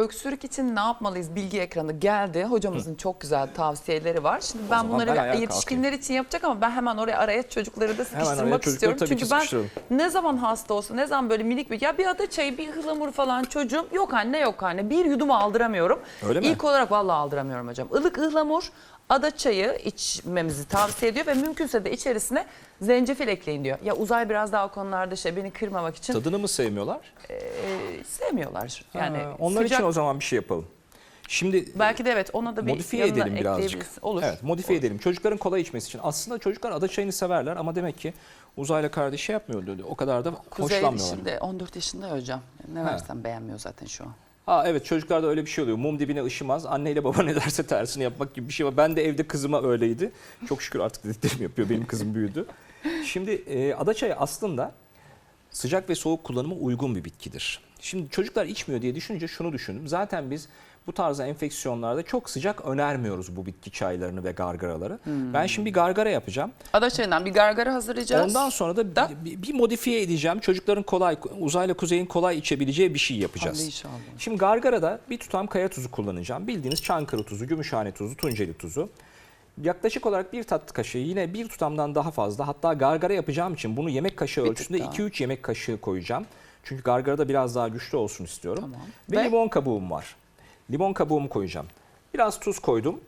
Öksürük için ne yapmalıyız? Bilgi ekranı geldi. Hocamızın çok güzel tavsiyeleri var. Şimdi ben zaman bunları ben ayağa yetişkinler için yapacak ama ben hemen oraya araya çocukları da sıkıştırmak istiyorum. Çünkü ben ne zaman hasta olsa, ne zaman böyle minik bir ya bir ada çayı, bir ıhlamur falan çocuğum yok anne yok anne. Bir yudum aldıramıyorum. Öyle mi? İlk olarak vallahi aldıramıyorum hocam. Ilık ıhlamur ada çayı içmemizi tavsiye ediyor ve mümkünse de içerisine zencefil ekleyin diyor. Ya uzay biraz daha o konularda şey beni kırmamak için Tadını mı sevmiyorlar? e, sevmiyorlar. Yani Ha, onlar sıcak- için o zaman bir şey yapalım. Şimdi Belki de evet ona da bir modifiye yanına edelim birazcık. ekleyebiliriz. Olur. Evet modifiye edelim. Çocukların kolay içmesi için. Aslında çocuklar ada çayını severler ama demek ki uzayla kardeş şey yapmıyor dedi. O kadar da Kuzey hoşlanmıyorlar. şimdi 14 yaşında ya hocam. Ne Ha. versem beğenmiyor zaten şu an. Ha evet çocuklarda öyle bir şey oluyor. Mum dibine ışımaz. Anneyle baba ne derse tersini yapmak gibi bir şey var. Ben de evde kızıma öyleydi. Çok şükür artık dediklerimi yapıyor. Benim kızım büyüdü. Şimdi e, ada çayı aslında sıcak ve soğuk kullanıma uygun bir bitkidir. Şimdi çocuklar içmiyor diye düşününce şunu düşündüm. Zaten biz bu tarzda enfeksiyonlarda çok sıcak önermiyoruz bu bitki çaylarını ve gargaraları. Ben şimdi bir gargara yapacağım. Ada çayından bir gargara hazırlayacağız. Ondan sonra da, Da- bir, bir modifiye edeceğim. Çocukların kolay, uzayla kuzeyin kolay içebileceği bir şey yapacağız. Hadi inşallah. Şimdi gargarada bir tutam kaya tuzu kullanacağım. Bildiğiniz çankırı tuzu, gümüşhane tuzu, tunceli tuzu. Yaklaşık olarak bir tatlı kaşığı yine bir tutamdan daha fazla hatta gargara yapacağım için bunu yemek kaşığı Bir ölçüsünde daha. 2-3 yemek kaşığı koyacağım. Çünkü gargarada biraz daha güçlü olsun istiyorum. Tamam. Ve, Ve- limon kabuğum var. Limon kabuğumu koyacağım. Biraz tuz koydum.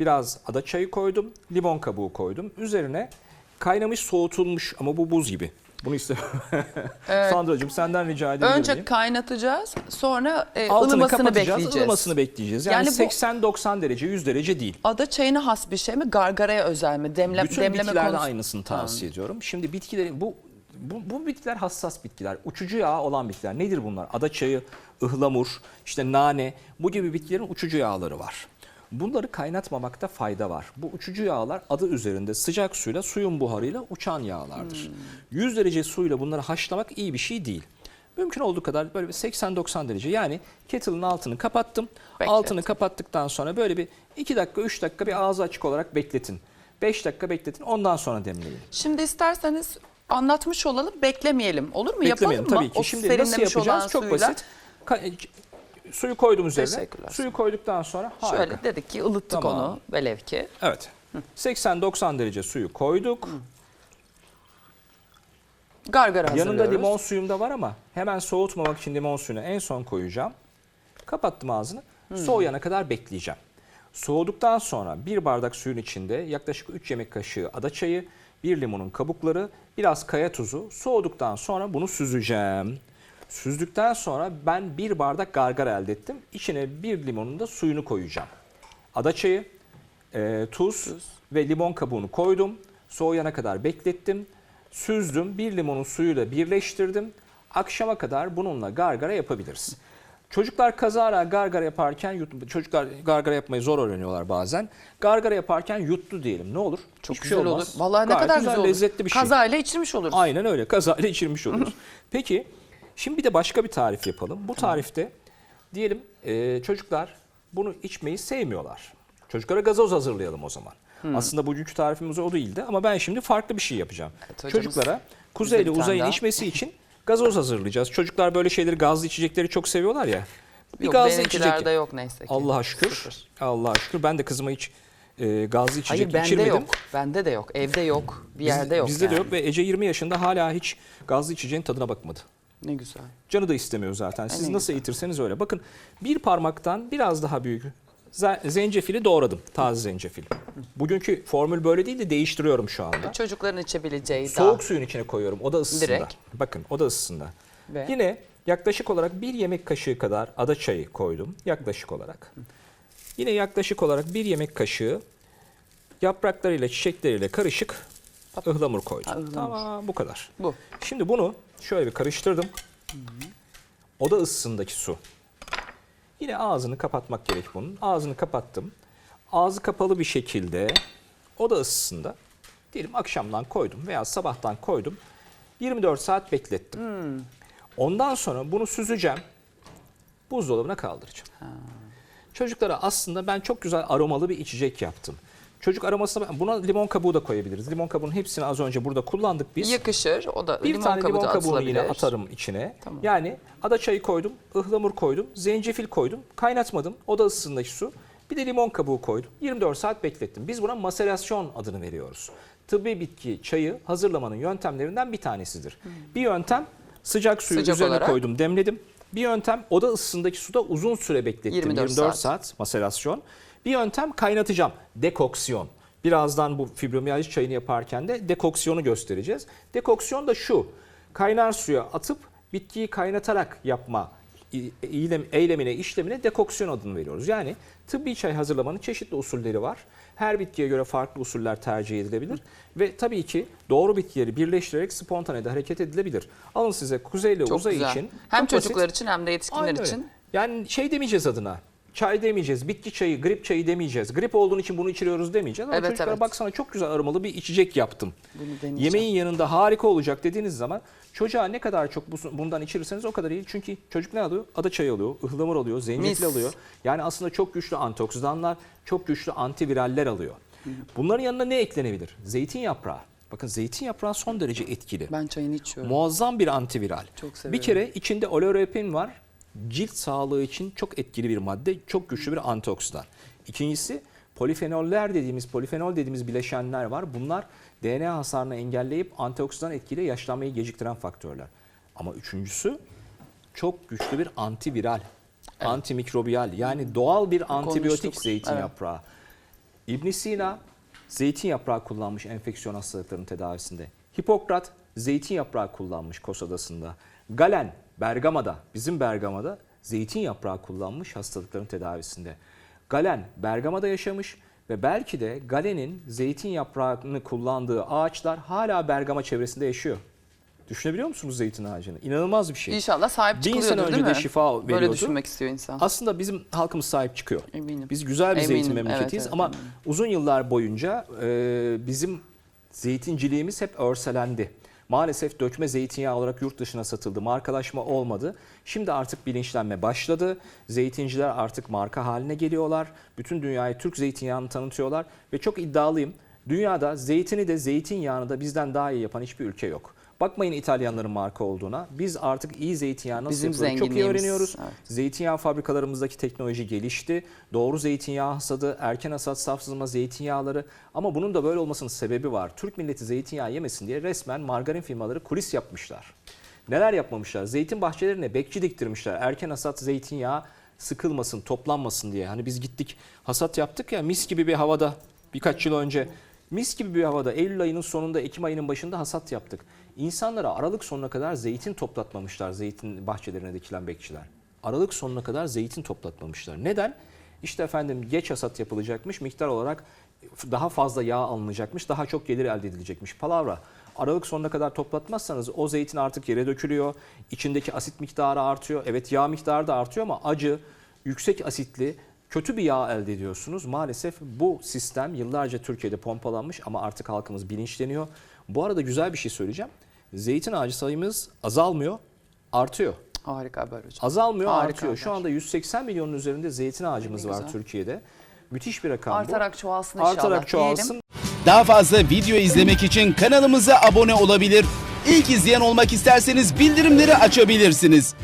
Biraz ada çayı koydum. Limon kabuğu koydum. Üzerine kaynamış soğutulmuş ama bu buz gibi. Bunu istemiyorum. Evet. Sandracığım senden rica edebilir Önce miyim? kaynatacağız. Sonra e, Altını ılımasını bekleyeceğiz. ılımasını bekleyeceğiz. Yani, Yani bu- 80-90 derece, 100 derece değil. Ada çayına has bir şey mi? Gargaraya özel mi? Demle, Bütün demleme bitkilerde konusu. aynısını tavsiye ediyorum. Şimdi bitkilerin bu, bu bu bitkiler hassas bitkiler. Uçucu yağı olan bitkiler. Nedir bunlar? Adaçayı, ıhlamur, işte nane bu gibi bitkilerin uçucu yağları var. Bunları kaynatmamakta fayda var. Bu uçucu yağlar adı üzerinde sıcak suyla, suyun buharıyla uçan yağlardır. 100 derece suyla bunları haşlamak iyi bir şey değil. Mümkün olduğu kadar böyle bir 80-90 derece yani kettle'ın altını kapattım. Beklet. Altını kapattıktan sonra böyle bir 2 dakika 3 dakika bir ağzı açık olarak bekletin. 5 dakika bekletin ondan sonra demleyin. Şimdi isterseniz anlatmış olalım, beklemeyelim. Olur mu? Beklemeyelim Yapalım mı? tabii ki. O Şimdi nasıl serinlemiş olan yapacağız? Çok suyla. basit. Ka- suyu koydum üzerine. Teşekkürler. Suyu koyduktan sonra harika. Şöyle dedik ki ılıttık Tamam. onu velev ki. Evet. 80-90 derece suyu koyduk. Gargara hazırlıyoruz. Yanında limon suyum da var ama hemen soğutmamak için limon suyunu en son koyacağım. Kapattım ağzını. Soğuyana kadar bekleyeceğim. Soğuduktan sonra bir bardak suyun içinde yaklaşık 3 yemek kaşığı ada çayı, bir limonun kabukları, biraz kaya tuzu. Soğuduktan sonra bunu süzeceğim. Süzdükten sonra ben bir bardak gargara elde ettim. İçine bir limonun da suyunu koyacağım. Ada çayı, e, tuz, ve limon kabuğunu koydum. Soğuyana kadar beklettim. Süzdüm. Bir limonun suyuyla birleştirdim. Akşama kadar bununla gargara yapabiliriz. Çocuklar kazara gargara yaparken yuttu. Çocuklar gargara yapmayı zor öğreniyorlar bazen. Gargara yaparken yuttu diyelim. Ne olur? Çok Hiçbir güzel şey olur. olmaz. Vallahi ne Gayet kadar güzel, olur. lezzetli bir şey. Kazayla içirmiş oluruz. Aynen öyle. Kazayla içirmiş oluruz. Peki şimdi bir de başka bir tarif yapalım. Bu tarifte diyelim e, çocuklar bunu içmeyi sevmiyorlar. Çocuklara gazoz hazırlayalım o zaman. Aslında bugünkü tarifimiz o değildi ama ben şimdi farklı bir şey yapacağım. Evet, hocamız Çocuklara bir tane uzayın içmesi için gazoz hazırlayacağız. Çocuklar böyle şeyleri gazlı içecekleri çok seviyorlar ya. Bir Yok gazlı içecek. yok neyse ki. Allah'a şükür. Sıfır. Allah'a şükür. Ben de kızıma hiç e, gazlı içecek Hayır bende içirmedim. yok. Bende de yok. Evde yok. Bir Biz- yerde yok Bizde yani. de yok ve Ece 20 yaşında hala hiç gazlı içeceğin tadına bakmadı. Ne güzel. Canı da istemiyor zaten. Siz ne nasıl güzel. eğitirseniz öyle. Bakın bir parmaktan biraz daha büyük zencefili doğradım. Taze zencefil. Bugünkü formül böyle değil de değiştiriyorum şu anda. Çocukların içebileceği Soğuk daha. suyun içine koyuyorum. O da ısısında. Direkt. Bakın o da ısısında. Ve Yine yaklaşık olarak bir yemek kaşığı kadar ada çayı koydum. Yaklaşık olarak. Yine yaklaşık olarak bir yemek kaşığı yapraklarıyla çiçekleriyle karışık ıhlamur koydum. Ha, ıhlamur. Tamam bu kadar. bu. Şimdi bunu şöyle bir karıştırdım. Oda ısısındaki su. Yine ağzını kapatmak gerek bunun. Ağzını kapattım. Ağzı kapalı bir şekilde oda ısısında diyelim akşamdan koydum veya sabahtan koydum. 24 saat beklettim. Ondan sonra bunu süzeceğim. Buzdolabına kaldıracağım. Çocuklara aslında ben çok güzel aromalı bir içecek yaptım. Çocuk aromasına buna limon kabuğu da koyabiliriz. Limon kabuğunun hepsini az önce burada kullandık biz. Yakışır. O da Bir limon tane kabuğu limon da kabuğunu yine atarım içine. Tamam. Yani ada çayı koydum, ıhlamur koydum, zencefil koydum, kaynatmadım. Oda ısısındaki su. Bir de limon kabuğu koydum. 24 saat beklettim. Biz buna maserasyon adını veriyoruz. Tıbbi bitki çayı hazırlamanın yöntemlerinden bir tanesidir. Bir yöntem sıcak suyu Sıcak üzerine olarak. koydum, demledim. Bir yöntem oda ısısındaki suda uzun süre beklettim. 24 24, saat. saat maserasyon. Bir yöntem kaynatacağım. Dekoksiyon. Birazdan bu fibromiyalji çayını yaparken de dekoksiyonu göstereceğiz. Dekoksiyon da şu. Kaynar suya atıp bitkiyi kaynatarak yapma eylem, eylemine, işlemine dekoksiyon adını veriyoruz. Yani tıbbi çay hazırlamanın çeşitli usulleri var. Her bitkiye göre farklı usuller tercih edilebilir. Ve tabii ki doğru bitkileri birleştirerek spontanede hareket edilebilir. Alın size kuzeyle Çok uzay güzel. için. Hem çok basit. çocuklar için hem de yetişkinler Aynen öyle. için. Yani şey demeyeceğiz adına. Çay demeyeceğiz, bitki çayı, grip çayı demeyeceğiz. Grip olduğun için bunu içiriyoruz demeyeceğiz. Ama Evet, çocuklara evet. baksana çok güzel aromalı bir içecek yaptım. Yemeğin yanında harika olacak dediğiniz zaman çocuğa ne kadar çok bu- bundan içirirseniz o kadar iyi. Çünkü çocuk ne alıyor? Ada çayı alıyor, ıhlamur alıyor, zencefil alıyor. Yani aslında çok güçlü antioksidanlar, çok güçlü antiviraller alıyor. Bunların yanına ne eklenebilir? Zeytin yaprağı. Bakın zeytin yaprağı son derece etkili. Ben çayını içiyorum. Muazzam bir antiviral. Çok severim. bir kere içinde olorepin var. Cilt sağlığı için çok etkili bir madde, çok güçlü bir antioksidan. İkincisi polifenoller dediğimiz, polifenol dediğimiz bileşenler var. Bunlar DNA hasarını engelleyip antioksidan etkiyle yaşlanmayı geciktiren faktörler. Ama üçüncüsü çok güçlü bir antiviral, antimikrobiyal yani doğal bir antibiyotik konuştuk. zeytin Evet. yaprağı. ibn Sina zeytin yaprağı kullanmış enfeksiyon hastalıklarının tedavisinde. Hipokrat zeytin yaprağı kullanmış Kos Adası'nda. Galen Bergama'da, bizim Bergama'da zeytin yaprağı kullanmış hastalıkların tedavisinde. Galen Bergama'da yaşamış ve belki de Galen'in zeytin yaprağını kullandığı ağaçlar hala Bergama çevresinde yaşıyor. Düşünebiliyor musunuz zeytin ağacını? İnanılmaz bir şey. İnşallah sahip çıkılıyordur sene önce değil de mi? şifa Böyle veriyordu. düşünmek istiyor insan. Aslında bizim halkımız sahip çıkıyor. Eminim. Biz güzel bir zeytin Eminim, memleketiyiz evet, evet, ama eminim. uzun yıllar boyunca e, bizim zeytinciliğimiz hep örselendi. Maalesef dökme zeytinyağı olarak yurt dışına satıldı. Markalaşma olmadı. Şimdi artık bilinçlenme başladı. Zeytinciler artık marka haline geliyorlar. Bütün dünyaya Türk zeytinyağını tanıtıyorlar ve çok iddialıyım. Dünyada zeytini de zeytinyağını da bizden daha iyi yapan hiçbir ülke yok. Bakmayın İtalyanların marka olduğuna. Biz artık iyi zeytinyağı nasıl Bizim yapılır çok iyi öğreniyoruz. evet. Zeytinyağı fabrikalarımızdaki teknoloji gelişti. Doğru zeytinyağı hasadı, erken hasat safsızma zeytinyağları. Ama bunun da böyle olmasının sebebi var. Türk milleti zeytinyağı yemesin diye resmen margarin firmaları kulis yapmışlar. Neler yapmamışlar? Zeytin bahçelerine bekçi diktirmişler. Erken hasat zeytinyağı sıkılmasın, toplanmasın diye. Hani biz gittik hasat yaptık ya mis gibi bir havada birkaç yıl önce. Mis gibi bir havada Eylül ayının sonunda Ekim ayının başında hasat yaptık. İnsanlara Aralık sonuna kadar zeytin toplatmamışlar zeytin bahçelerine dikilen bekçiler. Aralık sonuna kadar zeytin toplatmamışlar. Neden? İşte efendim geç hasat yapılacakmış miktar olarak daha fazla yağ alınacakmış daha çok gelir elde edilecekmiş. Palavra. Aralık sonuna kadar toplatmazsanız o zeytin artık yere dökülüyor. İçindeki asit miktarı artıyor. Evet yağ miktarı da artıyor ama acı, yüksek asitli kötü bir yağ elde ediyorsunuz. Maalesef bu sistem yıllarca Türkiye'de pompalanmış ama artık halkımız bilinçleniyor. Bu arada güzel bir şey söyleyeceğim. Zeytin ağacı sayımız azalmıyor, artıyor. Harika haber hocam. Azalmıyor, Harika artıyor. Şu haber. anda 180 milyonun üzerinde zeytin ağacımız var. Türkiye'de. Müthiş bir rakam bu. Artarak çoğalsın inşallah. Artarak çoğalsın. diyelim. Daha fazla video izlemek için kanalımıza abone olabilir. İlk izleyen olmak isterseniz bildirimleri açabilirsiniz.